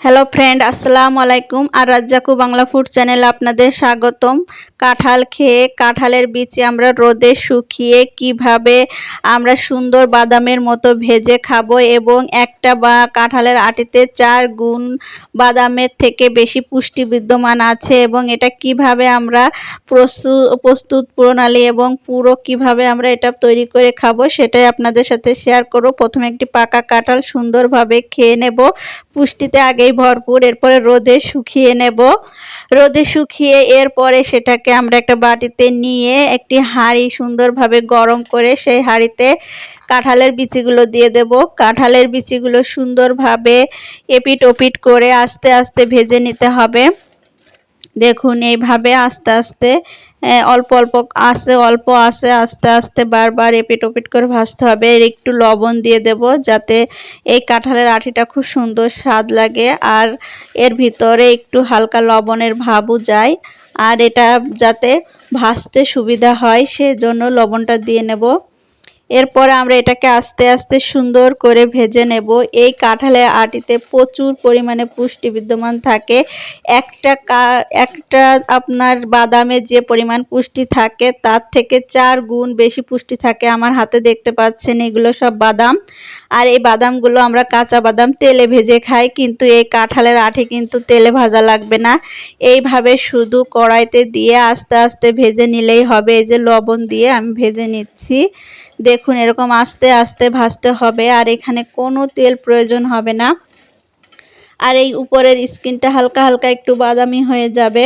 Hello friend আসসালামু আলাইকুম আর রাজ্জাকু Bangla food চ্যানেলে আপনাদের স্বাগতম। কাঁঠাল খেয়ে কাঁঠালের বিচি আমরা রোদে শুকিয়ে কীভাবে আমরা সুন্দর বাদামের মতো ভেজে খাব এবং একটা বা কাঁঠালের আটিতে চার গুণ বাদামের থেকে বেশি পুষ্টি বিদ্যমান আছে এবং এটা কীভাবে আমরা প্রস্তুত প্রণালী এবং পুরো কীভাবে আমরা এটা তৈরি করে খাব সেটাই আপনাদের সাথে শেয়ার করব। প্রথমে একটি পাকা কাঁঠাল সুন্দরভাবে খেয়ে নেব। পুষ্টিতে আগেই ভরপুর, এরপরে রোদে শুকিয়ে নেব। রোদে শুকিয়ে এরপরে সেটাকে আমরা একটা বাটিতে নিয়ে একটি হাঁড়ি সুন্দরভাবে গরম করে সেই হাঁড়িতে কাঁঠালের বিচিগুলো দিয়ে দেব। কাঁঠালের বিচিগুলো সুন্দরভাবে এপিট ওপিট করে আস্তে আস্তে ভেজে নিতে হবে। দেখুন, এইভাবে আস্তে আস্তে অল্প অল্প আসে অল্প আসে, আস্তে আস্তে বারবার এপিট ওপিট করে ভাজতে হবে। এর একটু লবণ দিয়ে দেব যাতে এই কাঁঠালের আঠিটা খুব সুন্দর স্বাদ লাগে আর এর ভিতরে একটু হালকা লবণের ভাবও যায়। আর এটা যাতে ভাজতে সুবিধা হয় সেজন্য লবণটা দিয়ে নেব। এরপরে আমরা এটাকে আস্তে আস্তে সুন্দর করে ভেজে নেব। এই কাঁঠালের আটিতে প্রচুর পরিমাণে পুষ্টি বিদ্যমান থাকে। একটা একটা আপনার বাদামে যে পরিমাণ পুষ্টি থাকে, তার থেকে চার গুণ বেশি পুষ্টি থাকে আমার হাতে দেখতে পাচ্ছেন। এগুলো সব বাদাম। আর এই বাদামগুলো আমরা কাঁচা বাদাম তেলে ভেজে খাই, কিন্তু এই কাঁঠালের আঠে কিন্তু তেলে ভাজা লাগবে না। এইভাবে শুধু কড়াইতে দিয়ে আস্তে আস্তে ভেজে নিলেই হবে। এই যে লবণ দিয়ে আমি ভেজে নিচ্ছি। দেখুন, এরকম আস্তে আস্তে ভাজতে হবে আর এখানে কোনো তেল প্রয়োজন হবে না। আর এই উপরের স্কিনটা হালকা হালকা একটু বাদামি হয়ে যাবে।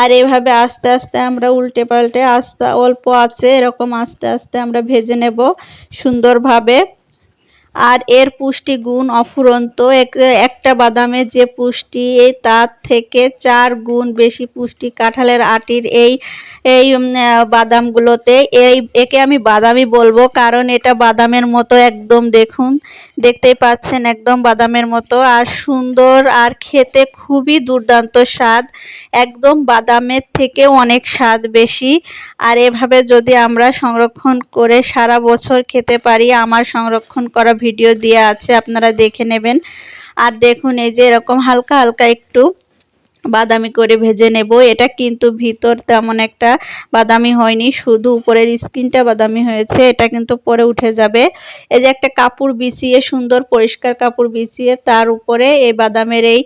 আর এভাবে আস্তে আস্তে আমরা উল্টে পাল্টে আস্তে, অল্প আছে, এরকম আস্তে আস্তে আমরা ভেজে নেব সুন্দরভাবে। আর এর পুষ্টি গুণ অফুরন্ত। একটা বাদামে যে পুষ্টি, এই তার থেকে চার গুণ বেশি পুষ্টি কাঁঠালের আটির এই এই বাদামগুলোতে। এই, একে আমি বাদামই বলব, কারণ এটা বাদামের মতো একদম দেখুন, দেখতেই পাচ্ছেন একদম বাদামের মতো। আর সুন্দর আর খেতে খুবই দুর্দান্ত স্বাদ, একদম বাদামের থেকে অনেক স্বাদ বেশি। আর এভাবে যদি আমরা সংরক্ষণ করে সারা বছর খেতে পারি, আমার সংরক্ষণ করা ভিডিও দেওয়া আছে, আপনারা দেখে নেবেন। আর দেখুন, এই যে এরকম হালকা হালকা একটু বাদামি করে ভেজে নেব। এটা কিন্তু ভিতর তেমন একটা বাদামি হয়নি, শুধু উপরের স্কিনটা বাদামি হয়েছে, এটা কিন্তু পরে উঠে যাবে। এই যে একটা কাপড় বিছিয়ে, সুন্দর পরিষ্কার কাপড় বিছিয়ে, তার উপরে এই বাদামের এই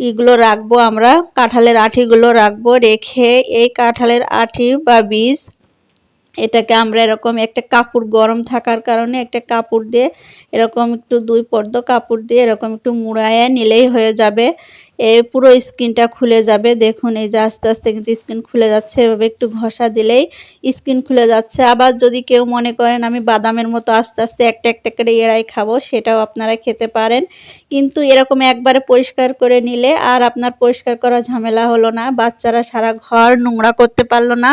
এগুলো রাখব আমরা, কাঁঠালের আঠিগুলো রাখব, রেখে এই কাঁঠালের আঠি বা বীজ এটাকে আমরা এরকম একটা কাপড় গরম থাকার কারণে একটা কাপড় দিয়ে এরকম একটু দুই পর্দ কাপড় দিয়ে এরকম একটু মুড়াইয়া নিলেই হয়ে যাবে। এই পুরো স্কিনটা খুলে যাবে। দেখুন, এই যে আস্তে আস্তে কিন্তু স্কিন খুলে যাচ্ছে। এভাবে একটু ঘষা দিলেই স্কিন খুলে যাচ্ছে। আবার যদি কেউ মনে করেন, আমি বাদামের মতো আস্তে আস্তে একটা একটা করে এড়াই খাব সেটাও আপনারা খেতে পারেন। কিন্তু এরকম একবারে পরিষ্কার করে নিলে আর আপনার পরিষ্কার করা ঝামেলা হলো না। বাচ্চারা সারা ঘর নোংরা করতে পারল না।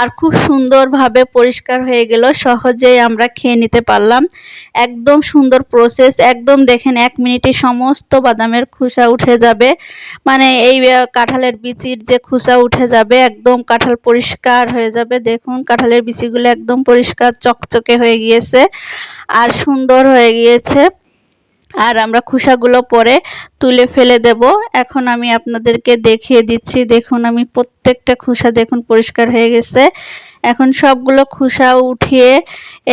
আর খুব সুন্দরভাবে পরিষ্কার হয়ে গেল। সহজেই আমরা খেয়ে নিতে পারলাম। একদম সুন্দর প্রসেস একদম দেখেন, এক মিনিটে সমস্ত বাদামের খোসা উঠে যাবে। মানে এই কাঁঠালের বিচির যে খোসা উঠে যাবে, একদম কাঁঠাল পরিষ্কার হয়ে যাবে। দেখুন, কাঁঠালের বিচিগুলো একদম পরিষ্কার, চকচকে হয়ে গিয়েছে আর সুন্দর হয়ে গিয়েছে। আর আমরা খোসাগুলো পরে তুলে ফেলে দেব। এখন আমি আপনাদেরকে দেখিয়ে দিচ্ছি। দেখুন, আমি প্রত্যেকটা খোসা দেখুন পরিষ্কার হয়ে গেছে। এখন সবগুলো খোসা উঠিয়ে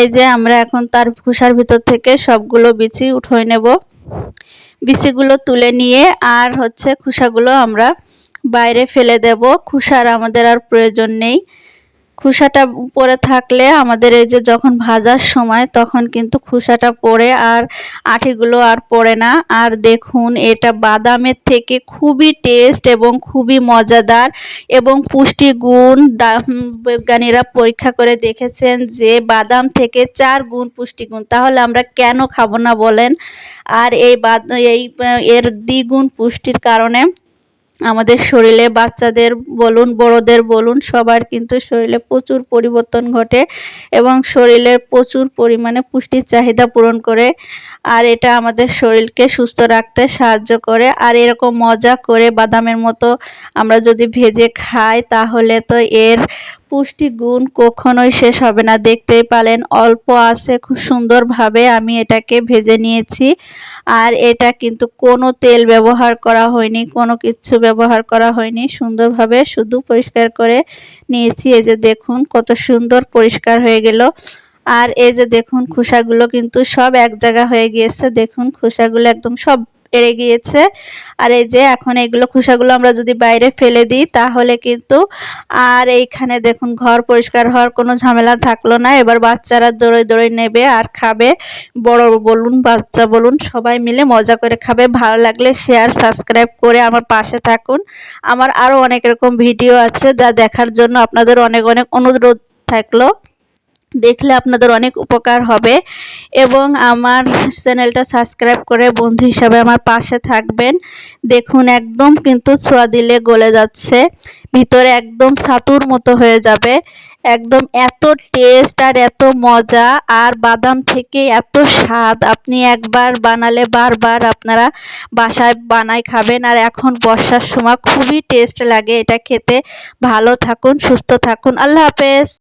এই যে আমরা এখন তার খোসার ভিতর থেকে সবগুলো বিচি উঠিয়ে নেব। বিচিগুলো তুলে নিয়ে আর হচ্ছে খোসাগুলো আমরা বাইরে ফেলে দেব। খোসার আমাদের আর প্রয়োজন নেই। খোসাটা পরে থাকলে আমাদের এই যে যখন ভাজার সময় তখন কিন্তু খোসাটা পড়ে আর আঠিগুলো আর পড়ে না। আর দেখুন, এটা বাদামের থেকে খুবই টেস্ট এবং খুবই মজাদার এবং পুষ্টিগুণ বিজ্ঞানীরা পরীক্ষা করে দেখেছেন যে বাদাম থেকে চার গুণ পুষ্টিগুণ তাহলে আমরা কেন খাব না বলেন? আর এই বাদ এই, এর দ্বিগুণ পুষ্টির কারণে আমাদের শরীরে বাচ্চাদের বলুন, বড়দের বলুন, সবার কিন্তু শরীরে প্রচুর পরিবর্তন ঘটে এবং শরীরের প্রচুর পরিমাণে পুষ্টির চাহিদা পূরণ করে আর এটা আমাদের শরীরকে সুস্থ রাখতে সাহায্য করে। আর এরকম মজা করে বাদামের মতো আমরা যদি ভেজে খাই, তাহলে তো এর পুষ্টিগুণ কখনোই শেষ হবে না। দেখতেই পালেন, অল্প আছে, খুব সুন্দরভাবে আমি এটাকে ভেজে নিয়েছি। আর এটা কিন্তু কোনো তেল ব্যবহার করা হয়নি, কোনো কিছু ব্যবহার করা হয়নি। সুন্দরভাবে শুধু পরিষ্কার করে নিয়েছি। এই যে দেখুন, কত সুন্দর পরিষ্কার হয়ে গেল। আর এই যে দেখুন, খোসাগুলো কিন্তু সব এক জায়গা হয়ে গিয়েছে। দেখুন, খোসাগুলো একদম সব এড়ে গিয়েছে। আর এই যে এখন এগুলো খোসাগুলো আমরা যদি বাইরে ফেলে দিই, তাহলে কিন্তু আর এইখানে দেখুন ঘর পরিষ্কার হওয়ার কোনো ঝামেলা থাকল না। এবার বাচ্চারা দৌড়ে দৌড়ে নেবে আর খাবে। বড় বলুন, বাচ্চা বলুন, সবাই মিলে মজা করে খাবে। ভালো লাগলে শেয়ার সাবস্ক্রাইব করে আমার পাশে থাকুন। আমার আরও অনেক রকম ভিডিও আছে যা দেখার জন্য আপনাদের অনেক অনেক অনুরোধ থাকল। দেখলে আপনাদের অনেক উপকার হবে এবং আমার চ্যানেলটা সাবস্ক্রাইব করে বন্ধু হিসাবে আমার পাশে থাকবেন। দেখুন, একদম কিন্তু ছোঁয়া দিলে গলে যাচ্ছে, ভিতরে একদম ছাতুর মতো হয়ে যাবে, একদম এত টেস্ট আর এত মজা, আর বাদাম থেকে এত স্বাদ, আপনি একবার বানালে বারবার আপনারা বাসায় বানায় খাবেন, আর এখন বর্ষার সময় খুবই টেস্ট লাগে এটা খেতে। ভালো থাকুন, সুস্থ থাকুন, আল্লাহ হাফেজ।